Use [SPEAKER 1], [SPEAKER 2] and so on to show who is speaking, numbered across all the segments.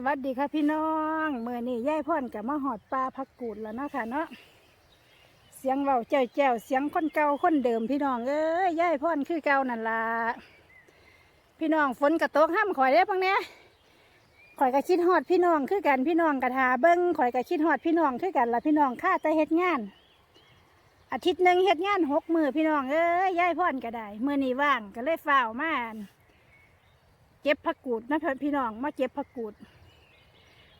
[SPEAKER 1] สวัสดีค่ะพี่น้องเมื่อนี้ย่ายพ่อนกับมาหอดปลาพักกูดแล้วนะคะเนาะเสียงเบาเจ้าแจ้วเสียงคนเก่าคนเดิมพี่น้องเอ้ยย่ายพ่อนคือเก่านั่นละพี่น้องฝนกระตกห้ามข่อยได้ปังเนี้ยข่อยก็คิดฮอดพี่น้องคือกันพี่น้องกระทาเบิ้งข่อยก็คิดฮอดพี่น้องคือกันละพี่น้องข้าแต่เฮ็ดงาน อาทิตย์หนึ่งเฮ็ดงานหกมือพี่น้องเอ้ยย่ายพ่อนก็ได้มือนี้ว่างก็เลยฝ้าวมาเก็บผักกูดนะพี่น้องมาเก็บผักกูด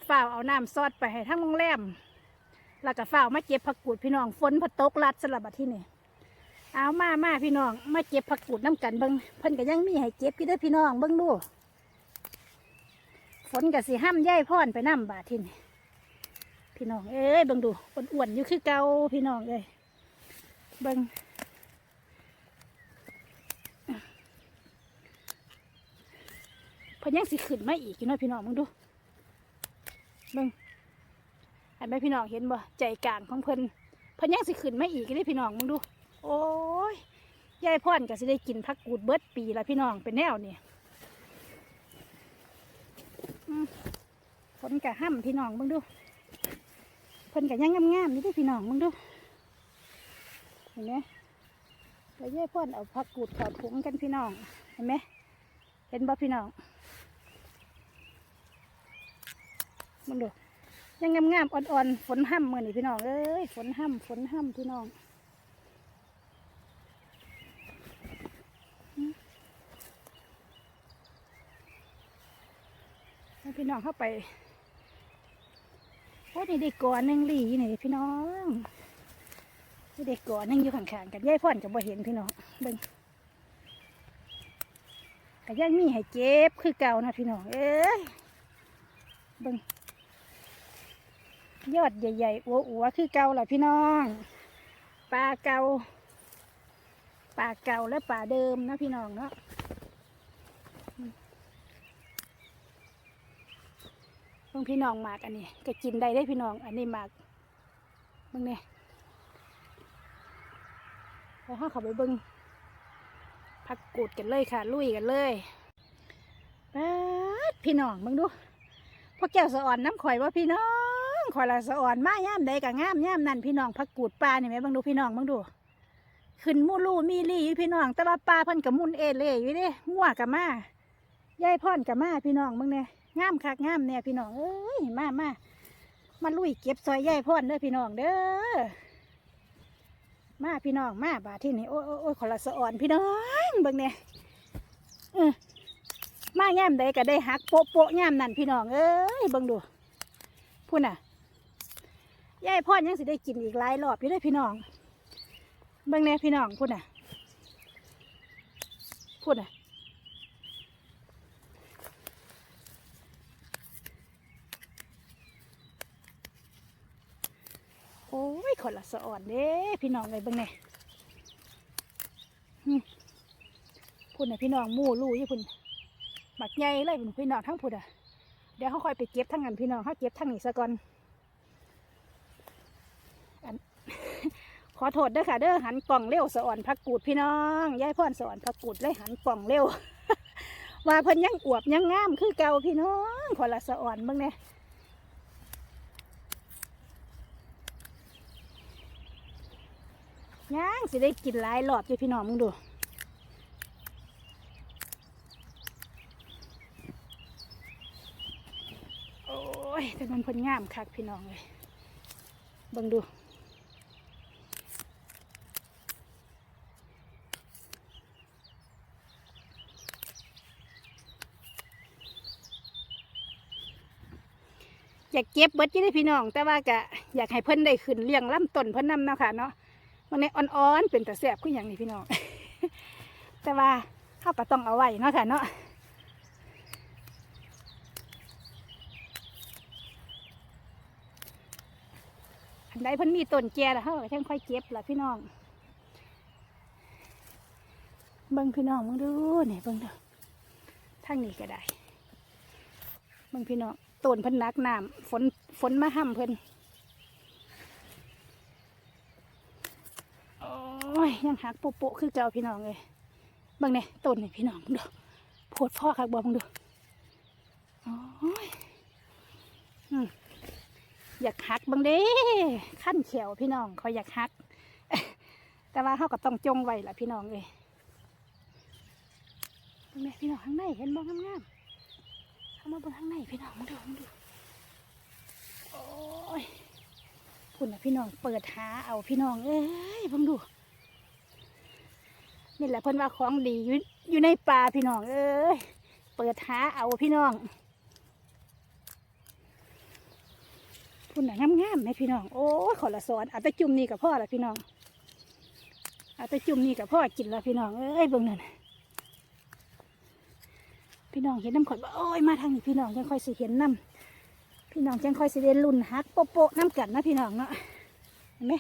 [SPEAKER 1] ฝ้าเอาน้ำซอดไปให้ทั้งโรงแรมแล้วก็ฝ้ามาเก็บผักกูดพี่น้องฝนพอตกลัดสลับบัดที่นี่เอามามาพี่น้อง มาเก็บผักกูดน้ำกันเบิ้งเพิ่นก็ยังมีให้เก็บพี่เด้อพี่น้องเบิ้งดูฝนก็สิห้ามย่ายพ่อนไปน้ำบาดที่นี่พี่น้องเอ้ยเบิ้งดูอ้วนๆอยู่คือเก่าพี่น้องเลยเบิ้งเพิ่นยังสิขึ้นมาอีกอยู่เนาะพี่น้องมึงดู เบิ่งเห็นไหมพี่น้องเห็นบ่ใจกลางของเพิ่นเพิ่นยังสิขึ้นไมาอีกเลยพี่น้องมึงดู โอ้ยยายพ่อนก็สิได้กินผักกูดเบิดปีละพี่น้องเป็นแนวนี่ฝนกะห้ำพี่น้องมึงดูเพิ่นกะยังงามๆนี่ด้พี่น้องมึงดูเห็นไหมแล้วยายพ่อนเอาผักกูดขอถุงกันพี่น้องเห็นไหมเห็นบ่พี่น้อง มึงดูยังงามๆอ่อนๆฝนห้ำมือนี่พี่น้องเอ้ยฝนห้ำฝนห้ำพี่น้องพี่น้องเข้าไปโอ้นี่เด็กก่อนหนึ่งหลีนี่พี่น้องนี่เด็กก่อนนึ่งอยู่ข้างๆกันยายพ่อนกับบ่เห็นพี่น้องเบิ่งก็ยังมีให้เจ็บคือเก่านะพี่น้องเอ้ยเบิ่ง ยอดใหญ่ๆอัวอัวๆคือเก่าแหละพี่น้องปลาเก่าปลาเก่าและปลาเดิมนะพี่น้องเนาะเพิ่งพี่น้องหมากอันนี้ก็กินได้ได้พี่น้อง อันนี้หมากเบิ่งเนี่ยแล้วห้าเขาไปเบิ่งพักกูดกันเลยค่ะ ลุยกันเลยป๊าดพี่น้องเบิ่งดูพวกแก้วสะอ่อนน้ำข่อยว่าพี่น้อง ข่อยละสะอ่อนมาย่ามใดกับงามย่ามนั่นพี่น้องพักกูดปลาเนี่ไหมบังดูพี่น้องบังดู ขึ้นมูลูมีลี่อยู่พี่น้อง แต่ว่าปลาพิ่นกับมุนเอเล่อยู่เด้งัวกับมายายพ่อนกับมาพี่น้องบังเนี่ยงามคักงามเนี่ยพี่น้องเอ้ยมามามาลุยเก็บซอยยายพ่อนเด้อพี่น้องเด้อมาพี่น้องมาบาที่นี่โอ้โอ้โอ้ยขอยละสะอ่อนพี่น้องบิ่งเนี่ยเออมาย่ามใดก็ได้หักโปะโปะย่ามนั่นพี่น้องเอ้ยบิ่งดูพูดน่ะ ยายพ่อยังสิได้กินอีกหลายรอบอยู่ได้พี่น้องเบิ่งแน่พี่น้องพูดน่ะพูดน่ะโอ้ยคนละสะอ่อนเด้พี่น้องเลยเบิ่งแน่พูดน่ะพี่น้องมู่ลู่ยี่พุ่นหมักใหญ่เลยพี่น้องทั้งพุดอะเดี๋ยวเขาคอยไปเก็บทั้งนั้นพี่น้องเขาเก็บทั้งนี้ซะก่อน ขอโทษเด้อค่ะเด้อหันกล่องเร็วสะอ่อนพักกูดพี่น้องยายพ่อนสะอ่อนพักกูดเลยหันกล่องเร็วว่าเพิ่นยังอวบยังงามคือเก่าพี่น้องขอละสะอ่อนบิ่งเนี่ยยังสิได้กินหลายรอบอยู่พี่น้องมึงดูโอ้ยแต่มันเพิ่นงามคักพี่น้องเลยเบิ่งดู อยากเก็บเบิดยี่ได้พี่น้อง แต่ว่าก็อยากให้เพิ่นได้ขึ้นเลี้ยงลำต้นเพิ่นนำเนาะค่ะเนาะมันในอ่อนๆเป็นแต่แสบคืออย่างนี้พี่น้อง แต่ว่าเขาก็ต้องเอาไว้เนาะค่ะเนาะอันใดเพิ่นมีต้นแก่แล้วเขาก็ช่างค่อยเก็บละพี่น้องเบิ่งพี่น้องมึงดูนี่เบิ่งดูทางนี้ก็ได้เบิ่งพี่น้อง ต้นเพิ่นนักน้ำฝนฝนมาห้ำเพิ่นโอ้ยยังหักปุปุคือเก่าพี่น้องเลยบิ่งเนี่ยต้นเนี่ยพี่น้องดูโพดพ่อคักบ่มึงดูโอ้ยอืมอยากหักบังเด้ขั้นเขียวพี่น้องคอยอยากหัก แต่ว่าเขาก็ต้องจงไว้ล่ะพี่น้องเลยเบิ่งแม่พี่น้องข้างในเห็นบ้องงามๆ มาเบนข้างในพี่น้องมาดูมาดูโอ้ยคุณนะพี่น้องเปิดหาเอาพี่น้องเอ้ยเบังดูนี่แหละเพิ่นว่าของดีอยู่อยู่ในป่าพี่น้องเอ้ยเปิดหาเอาพี่น้องคุณน่ะงามๆไหมพี่น้องโอ้ยขอละสอนเอาแต่จุ่มนี่กับพ่อละพี่น้องเอาแต่จุ่มนี่กับพ่อกินละพี่น้องเอ้ยเบิ่งนั่นน่ะ พี่น้องเห็นน้ำขอดว่าโอ้ยมาทางนี้พี่น้องจังค่อยสิเห็นน้ำพี่น้องจังค่อยสิเรียนรุ่นฮักโปโปน้ำกันนะพี่น้องเนาะเห็นไหม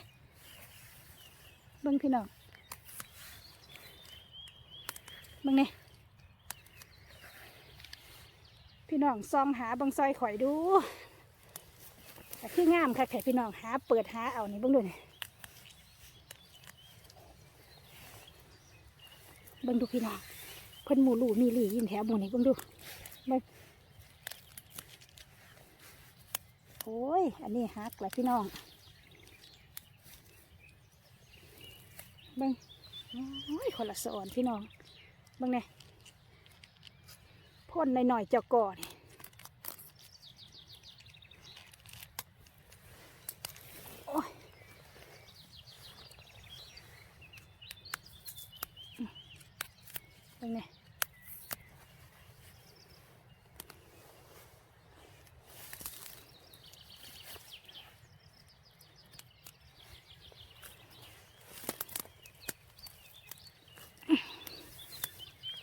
[SPEAKER 1] เบิ่งพี่น้องเบิ่งนี่พี่น้องซองหาบิ่งซอยข่อยดูแต่คืองามค่ะแขกพี่น้องหาเปิดหาเอานี่เบิ่งดูนี่เบิ่งดูพี่น้อง พิ่นหมูลูมีหลียินแถวหมูนี่เบิ่งดูเบิ่งโอ้ย อันนี้ฮักแหละพี่น้องเบิ่งโอ้ยคนละสอนพี่น้องเบิ่งเนี่ยพ่นหน่อยๆเจ้าก่อน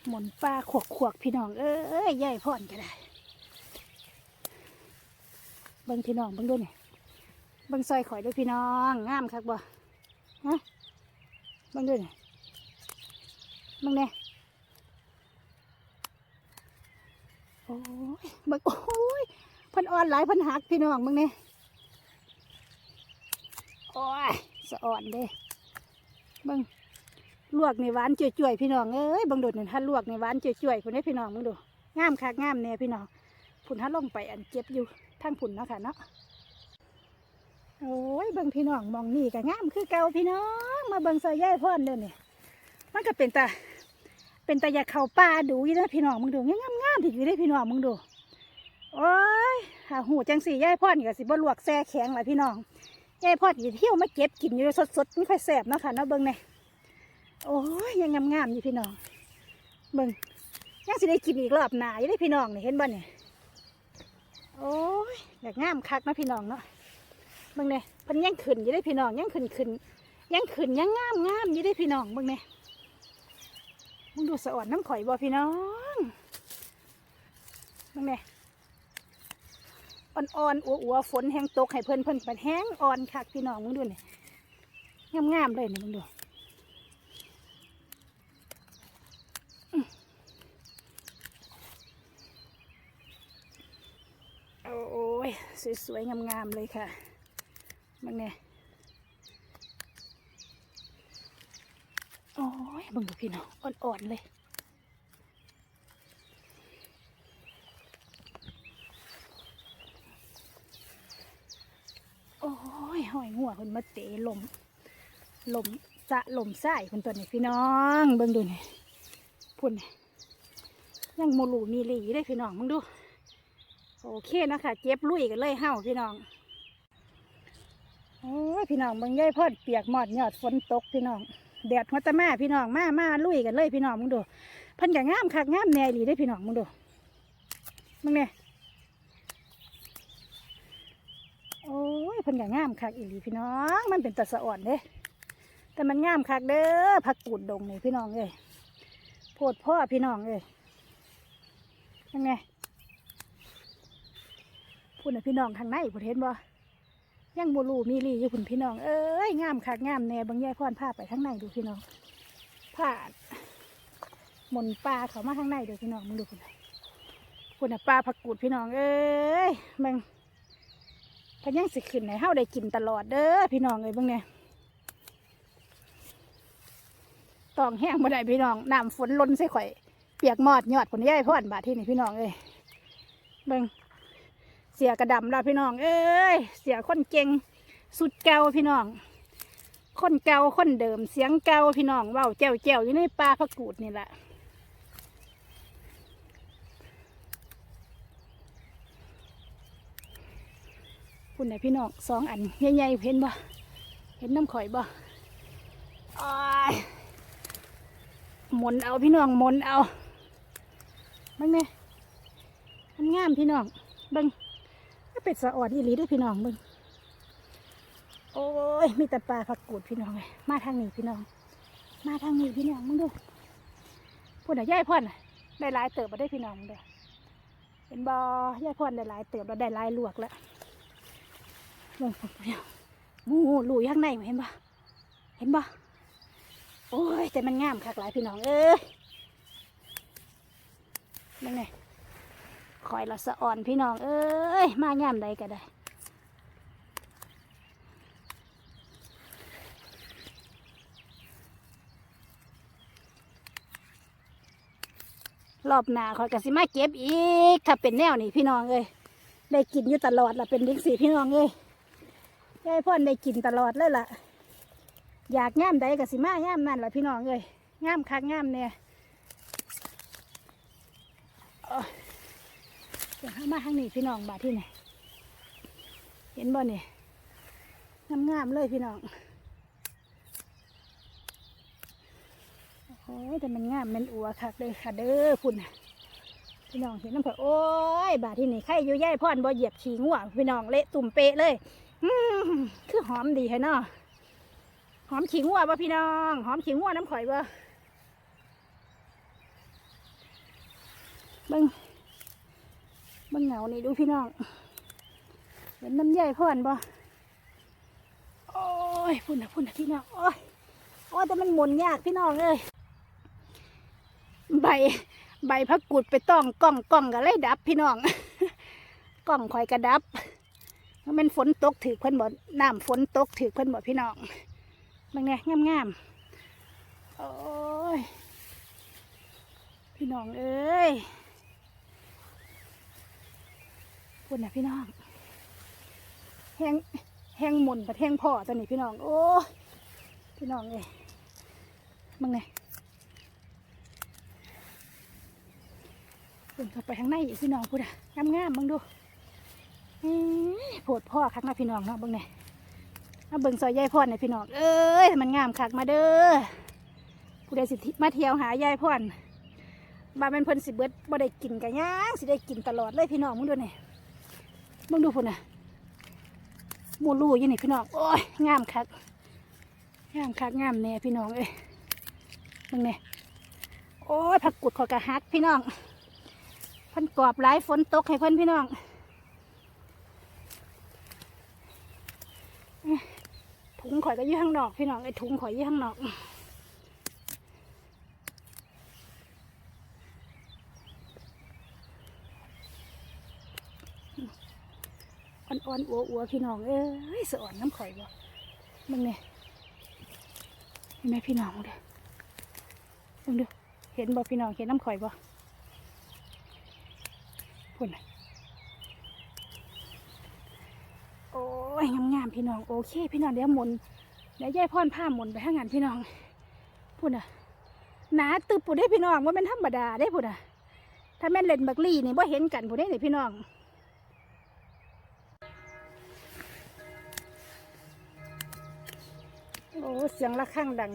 [SPEAKER 1] หมุนปลาขวกขวกๆพี่น้อง เอ้ยใหญ่พ่อนก็ได้เบิ่งพี่น้องเบิ่งด้วยนี่เบิ่งซอยข่อยด้วยพี่น้องงามคักบ่ฮะเบิ่งด้วยนี่เบิ่งเนี่ยโอ้ยเบิ่งโอ้ยพันอ่อนหลายพันหักพี่น้องเบิ่งเนี่ยโอ้ยสะอ่อนเด้เบิ่ง ลวกในหวานจ่วยๆพี่น้องเอ้ยบิ่งโดดนี่ถ้าลวกในหวานจ่วยๆคนนี้พี่น้องเบิ่งดูงามคักงามเนี่ยพี่น้องผุนถ้าลงไปอันเจ็บอยู่ทั้งผุนเนาะค่ะเนาะโอ้ยเบิ่งพี่น้องมองนี่ก็งามคือเก่าพี่น้องมาเบิ่งซอยแย่พ่อนเด้อนี่ยมันก็เป็นตาเป็นตาอยากเข้าป่าดูอยู่นะพี่น้องมึงดูงามงามๆที่อยู่ได้พี่น้องมึงดูโอ้ยหาหูจังสี่ย่ายพ่อนก็สิบลวกแซ่แข็งล่ะพี่น้องย่ายพ่อนก็เที่ยวมาเก็บกินอยู่สดๆไม่ค่อยแซ่บเนาะค่ะเนาะเบิ่งนี่ย โอ้ยยังงามงามอยู่พี่น้องเบิ่งยังสิได้กินอีกรอบหนาอยู่ได้พี่น้องนี่เห็นบ่เนี่ยโอ้ยอยากงามคักนะพี่น้องเนาะเบิ่งเนี่ยพิ่นยังขึ้นอยู่ได้พี่น้องยังขึ้นขึ้นยังขึ้นยังงามงามอยู่ได้พี่น้องเบิ่งเนี่ยมึงดูสะอ่อนน้ำข่อยบ่พี่น้องเบิ่งเนี่ยอ่อนๆอัวๆฝนแห้งตกให้เพิ่นเพิ่นปันแห้งอ่อนคักพี่น้องมึงดูเนี่ยงามงามๆเลยเนี่ยมึงดูอื้อโอ้ย สวยๆ งามๆ เลยค่ะมึงเนี่ยโอ้ยมึงดูพี่น้องอ่อนๆ เลยโอ้ยหอยหัวคนมาเตะลมลมจะลมไส้คนตัวนี้พี่น้องเบิ่งดูนี่พุ่นยังโมลูมีหลีได้พี่น้องมึงดู โอเคนะคะเจ็บลุยกันเลยเฮ้าพี่น้องโอ้ยพี่น้องเบางย่ายพอดเปียกหมอดยอดฝนตกพี่น้องแดดหัวตะแม่พี่น้องมามาลุยกันเลยพี่น้องมึงดูพิ่นก็งามคักงามแน่หลีได้พี่น้องมึงดูมึงเนี่ยโอ้ยพิ่นก็งามคักอีหลีพี่น้อง มันเป็นตะสะอ่อนเด้แต่มันงามคักเด้อผักกูดดงนี่พี่น้องเอ้ยโพดพ่อพี่น้องเอ้ยยังไง พูดนะพี่น้องทางในพูดเห็นบ่ยังบูรูมีหลีอยู่คุณพี่น้องเอ้ยงามคักงามแน่บางแย่พรพาไปข้างในดูพี่น้องพาดหมนปลาเขามาข้างในดูพี่น้องมึงดูคุณคุณปลาผักกูดพี่น้องเอ้ยมึงพะยังสิขึ้นไหนเฮาได้กินตลอดเด้อพี่น้องเอ้ยบิ่งเนี่ยตองแห้งบ่ได้พี่น้องน้ำฝนล้นใส่ข่อยเปียกหมอดยอดผลย่ายพ่อนบาดที่นี่พี่น้องเอ้ยเบิ่ง เสียกระดำแล้วพี่น้อง เอ้ย เสียคนเก่งสุดเก่าพี่น้อง คนเก่าคนเดิม เสียงเก่าพี่น้องเว้าแจ้วแจ้วอยู่ในป่าพักกูดนี่แหละคุณไหนพี่น้องสองอันใหญ่ๆเห็นบ่เห็นน้ำข่อยบ่หมุนเอาพี่น้องหมุนเอาบิ่งเนี่ยมันงามพี่น้องบิ่ง เป็ดสะออดอีหลีด้วยพี่น้องเบิ่งโอ้ยมีแต่ปลาผักกูดพี่น้องเลยมาทางนี้พี่น้อง มาทางนี้พี่น้องมึงดูพูดหน่อยย่ายพ่อนได้หลายเติบมาได้พี่น้องมึงเด้อเป็นบอย่ายพ่อนได้หลายเติบแล้วได้หลายลวกแล้วลงผมพี่น้องมูลุยข้างในเห็นปะเห็นปะโอ้ยแต่มันงามคักหลายพี่น้องเอ้ยมันไง คอยละสะอ่อนพี่น้อง เอ้ย มางามใดก็ได้ รอบหน้าคอยกสิมาเก็บอีก ถ้าเป็นแนวนี่พี่น้องเอ้ยได้กินอยู่ตลอดละเป็นเด็กสี่พี่น้องเอ้ยยายพ่อนได้กินตลอดเลยล่ะ อยากง่ามใดกสิมาง่ามนั่นละพี่น้องเอ้ยง่ามคักง่ามเนี่ยโอ้ยเดี๋ยวข้ามาทางนี้พี่น้องบาดที่ไหนเห็นบ่เนี่ยงามๆเลยพี่น้องโอ้ยแต่มันงามมันอัวคักเลยค่ะเด้อพุ่นพี่น้องเห็นน้ำเผยโอ้ยบาดที่นี่ใครอยู่ย่ายพ่อนบ่เหยียบขี้ง่วงพี่น้องเละตุ่มเปะเลยอืมคือหอมดีแค่เนาะหอมขี้ง่วงป่พี่น้องหอมขี้ง่วงน้ำข่อยป่เบิ้ง เบิ้งเหงานี่ดูพี่น้อง เห็นน้ำย่ายพ่อนบ่โอ้ยพุ่นนะพุ่นนะพี่น้องโอ้ยโอ้แต่มันหมุนยากพี่น้องเลยใบใบพักกุดไปต้องกล้องกล้องก็เลยดับพี่น้องกล้องคอยกระดับมันฝนตกถือเพิ่นบ่น้ำฝนตกถือเพิ่นบ่พี่น้องบางเนี่ยงามงามๆโอ้ยพี่น้องเอ้ย พูดนะพี่น้องแหงแหงมนประแทงพ่อตอนนี้พี่น้อง โอ้พี่น้องเอ้ยบางเนี่ยเบิ่งเข้าไปข้างในอีกพี่น้องพูดอะงามงามๆเบิ่งดูโผดพ่อคักนะพี่น้องเนาะเบิ่งเนี่ยมาเบิ่งซอยยายพรเนี่ยพี่น้อง เอ้ยมันงามคักมาเด้อผู้ใดสิมาเที่ยวหายายพรบาเป็นเพิ่นสิเบิดบ่ได้กินกันย่างสิได้กินตลอดเลยพี่น้องมึงดูเนี่ย มึงดูพุ่นน่ะหมูลูยู่นี่พี่น้อง โอ้ย งามคัก งามคักงามแน่พี่น้องเอ้ยมึงเนี่ยโอ้ยผักกุดขอยกระฮักพี่น้องพิ่นกรอบหลายฝนตกให้เพิ่นพี่น้องถุงข่อยก็อยู่ข้างนอก พี่น้องไอ้ถุงข่อยยู่ข้างนอก อ่อนๆอัวๆพี่น้องเอ้ยสะอ่อนน้ำข่อยบ่มึงเนี่ยเห็นไหมพี่น้องเด้อมึงดูเห็นบ่พี่น้องเห็นน้ำข่อยบ่พุ่นะโอ้ยงามๆพี่น้องโอเค พี่น้องเดี๋ยวหมุนเดี๋ยวยายพ่อนผ้าหมุนไปข้างานพี่น้องพุ่นน่ะหนาตึบปุ่นได้พี่น้องว่าเป็นธรรมดาได้พุ่นน่ะถ้าแม่นเล่นบักลี่นี่ว่เห็นกันพุ่นได้นี่พี่น้อง โอ้เสียงระฆังดัง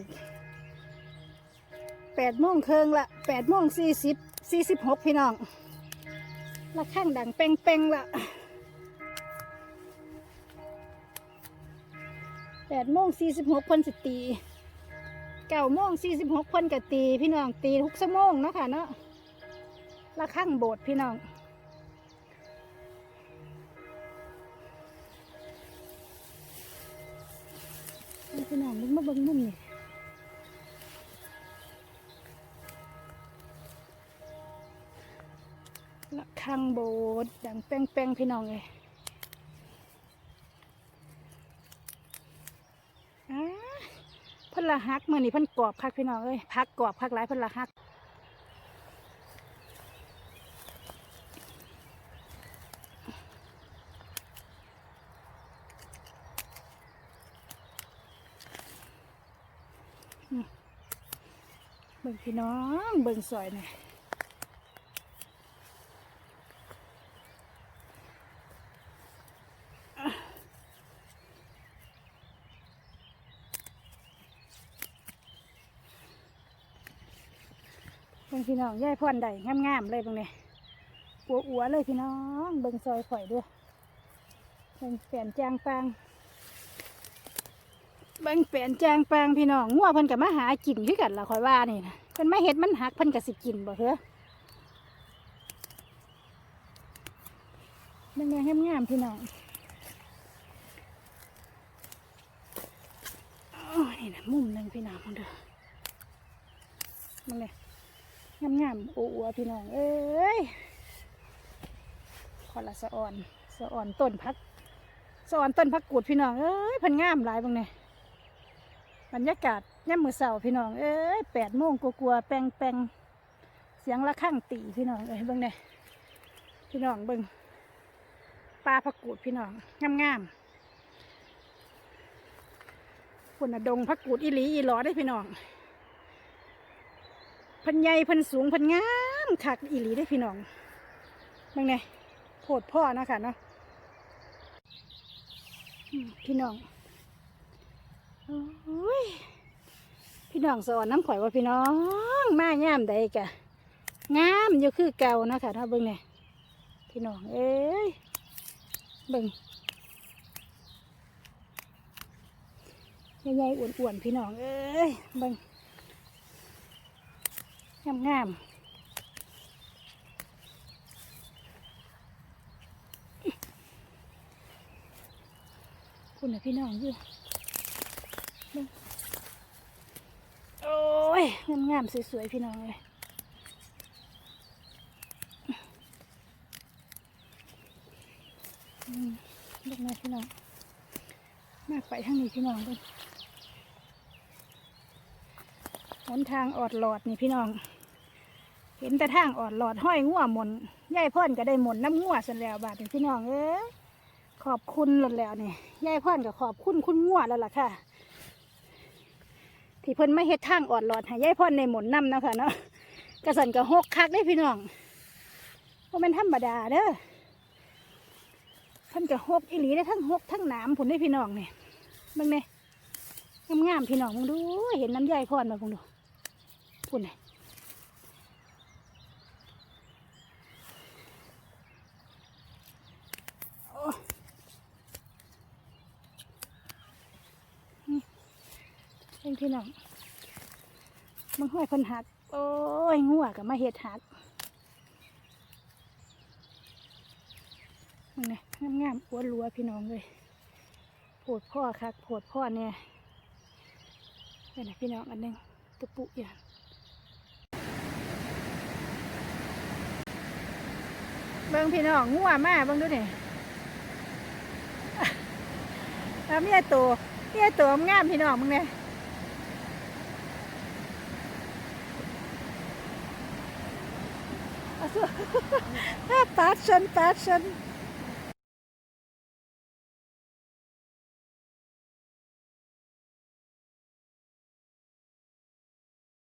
[SPEAKER 1] แปดโมงเคิงละแปดโมงสี่สิบสี่สิบหกพี่น้องละข้างดังเป้งๆละแปดโมงสี่สิบหกคนสิตีเก้าโมงสี่สิบหกคนกตี พี่น้องตีทุกชั่วโมงเนาะค่ะเนาะละข้างโบสถ์พี่น้อง พี่น้องมึงมาเบิ่งมุมนี่ละข้างโบดดังแป้งๆพี่น้องเลยอ้าพิ่นละฮักเมื่อนี้พันกรอบคักพี่น้องเอ้ยพักกรอบคักหลายพันละฮัก บิ่งพี่น้องเบิ่งซอยหน่ยเบิ่งพี่น้องย่ายพ่อนใดงามๆเลยเบิ่งนี่ยอัวๆเลยพี่น้อง เบิ่งซอยข่อยด้วยเบิ่งแปนจางปางเบิ่งเปลี่ยนแจงแปงพี่น้องงัวเพิ่นกับมาหากินคือกันละคอยว่านี่นะ เพิ่นมาเห็ดมันหักเพิ่นกับสิกินบ่เหรอมันยังงามๆพี่น้องโอ้ยนี่นะมุมหนึ่งพี่น้องมันเด้อมันเลยงามๆอ้วๆพี่น้อง เอ้ยขอละสะอ่อนสะอ่อนต้นพักสะอ่อนต้นพักกูดพี่น้อง เอ้ยพิ่นงามหลายบางเนี่ยบรรยากาศ ย่ำมือเสาพี่น้อง เอ้ยแปดโมงกลัวๆแปงแปงเสียงระฆังตีพี่น้องเอ้ยเบิ่งเนี่ยพี่น้องเบิ่งปลาผักกูดพี่น้องงามๆคนน่ะดงผักกูดอีหลีอีหลอได้พี่น้องพันใหญ่พันสูงพันงามคักอีหลีได้พี่น้องเบิ่งเนี่ยโพดพ่อนะคะเนาะพี่น้องโอ้ย พี่น้องสอนน้ำข่อยว่าพี่น้อง มาย่ามใดกะงามอยู่คือเก่านะค่ะถ้าเบิ่งเนี่ยพี่น้องเอ้ยเบิ่งใหญ่ๆอ้วนๆพี่น้องเอ้ยเบิ่งงามงามคุณนะพี่น้องอยู่ โอ้ ยงามงามๆสวยๆพี่น้องเลยอืมลูกแม่พี่น้องมากไปทางนี้พี่น้องเลยหนทางออดหลอดนี่พี่น้อง เห็นแต่ทางออดหลอดห้อยงัวหมนยายพ่อนก็ได้หมนน้ำงัวสันแล้วบาดนี้พี่น้องเอ้ยขอบคุณหลดแล้วนี่ยายพ่อนก็ขอบคุณคุณงัวแล้วล่ะค่ะ ที่เพิ่นไม่เฮ็ดทางออดหลอดให้ยายพ่อนในหมนน้ำนะคะเนาะกระสันกระหกคักได้พี่น้องเพราะมันธรรมดาเด้อเพิ่นกระหกอีหลีได้ทั้งหกทั้งหนามผลได้พี่น้องเนี่ยมึงเนี่ยงามๆพี่น้องมึงดู เห็นน้ำยายพ่อนมาพงดูพุ่นเนี่ย เป็นพี่น้องมันห้อยเพิ่นหัก โอ้ยงัวกับมาเห็ดหักนี่ไงามๆอ้วนรัวพี่น้องเลยโผดพ่อคักโผดพ่อเนี่ยเป็นไงพี่น้องอันหนึงตะปุอย่างเบิ่งพี่น้องงัวมาเบิ่งดูนี่แล้วเมียตัวเมียตัวงามพี่น้องมึงเนี่ย 哈哈哈哈啊爬山爬山